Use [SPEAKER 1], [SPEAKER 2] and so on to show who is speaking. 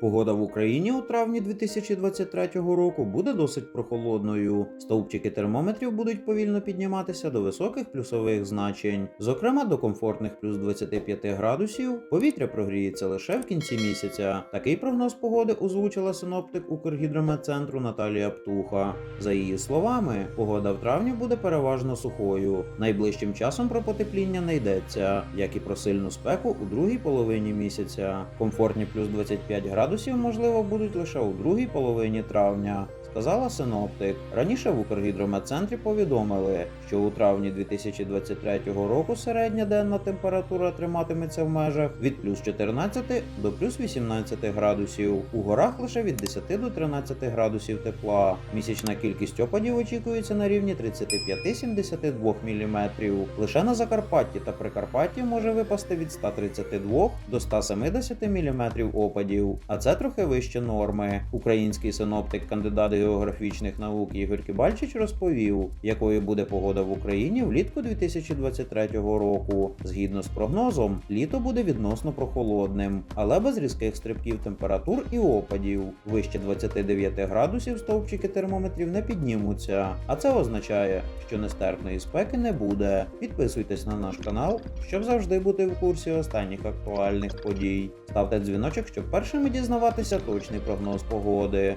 [SPEAKER 1] Погода в Україні у травні 2023 року буде досить прохолодною. Стовпчики термометрів будуть повільно підніматися до високих плюсових значень, зокрема до комфортних плюс 25 градусів. Повітря прогріється лише в кінці місяця. Такий прогноз погоди озвучила синоптик Укргідрометцентру Наталія Птуха. За її словами, погода в травні буде переважно сухою. Найближчим часом про потепління не йдеться, як і про сильну спеку у другій половині місяця. Комфортні плюс 25 градусів, можливо, будуть лише у другій половині травня. Сказала синоптик. Раніше в Укргідрометцентрі повідомили, що у травні 2023 року середня денна температура триматиметься в межах від плюс 14 до плюс 18 градусів. У горах лише від 10 до 13 градусів тепла. Місячна кількість опадів очікується на рівні 35-72 мм. Лише на Закарпатті та Прикарпатті може випасти від 132 до 170 мм опадів, а це трохи вище норми. Український синоптик, кандидат географічних наук Ігор Кібальчич розповів, якою буде погода в Україні влітку 2023 року. Згідно з прогнозом, літо буде відносно прохолодним, але без різких стрибків температур і опадів. Вище 29 градусів стовпчики термометрів не піднімуться, а це означає, що нестерпної спеки не буде. Підписуйтесь на наш канал, щоб завжди бути в курсі останніх актуальних подій. Ставте дзвіночок, щоб першими дізнаватися точний прогноз погоди.